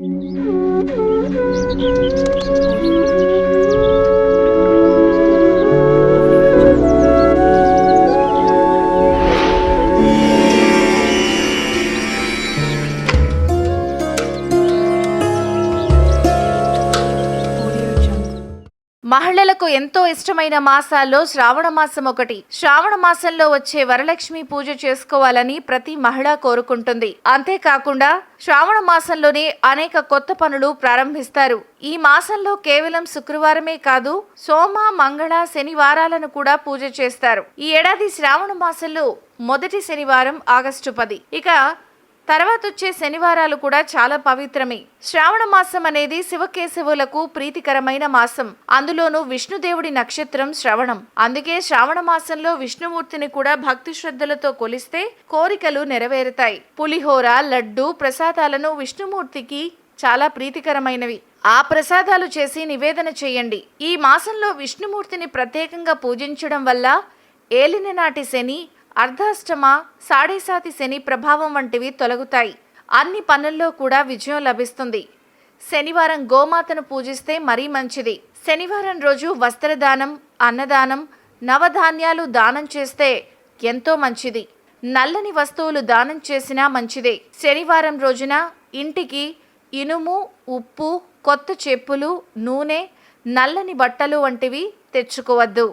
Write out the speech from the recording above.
うん。మహిళలకు ఎంతో ఇష్టమైన మాసాల్లో శ్రావణ మాసం ఒకటి. శ్రావణ మాసంలో వచ్చే వరలక్ష్మి పూజ చేసుకోవాలని ప్రతి మహిళ కోరుకుంటుంది. అంతేకాకుండా శ్రావణ మాసంలోనే అనేక కొత్త పనులు ప్రారంభిస్తారు. ఈ మాసంలో కేవలం శుక్రవారమే కాదు సోమ మంగళ శనివారాలను కూడా పూజ చేస్తారు. ఈ ఏడాది శ్రావణ మాసంలో మొదటి శనివారం ఆగస్టు పది. ఇక తర్వాత వచ్చే శనివారాలు కూడా చాలా పవిత్రమే. శ్రావణ మాసం అనేది శివకేశవులకు ప్రీతికరమైన మాసం. అందులోనూ విష్ణుదేవుడి నక్షత్రం శ్రవణం. అందుకే శ్రావణ మాసంలో విష్ణుమూర్తిని కూడా భక్తి శ్రద్ధలతో కొలిస్తే కోరికలు నెరవేరుతాయి. పులిహోర లడ్డు ప్రసాదాలను విష్ణుమూర్తికి చాలా ప్రీతికరమైనవి. ఆ ప్రసాదాలు చేసి నివేదన చేయండి. ఈ మాసంలో విష్ణుమూర్తిని ప్రత్యేకంగా పూజించడం వల్ల ఏలిన నాటి శని అర్ధాష్టమ సాడేసాతి శని ప్రభావం వంటివి తొలగుతాయి. అన్ని పనుల్లో కూడా విజయం లభిస్తుంది. శనివారం గోమాతను పూజిస్తే మరీ మంచిది. శనివారం రోజు వస్త్రదానం అన్నదానం నవధాన్యాలు దానం చేస్తే ఎంతో మంచిది. నల్లని వస్తువులు దానం చేసినా మంచిదే. శనివారం రోజున ఇంటికి ఇనుము ఉప్పు కొత్త చెప్పులు నూనె నల్లని బట్టలు వంటివి తెచ్చుకోవద్దు.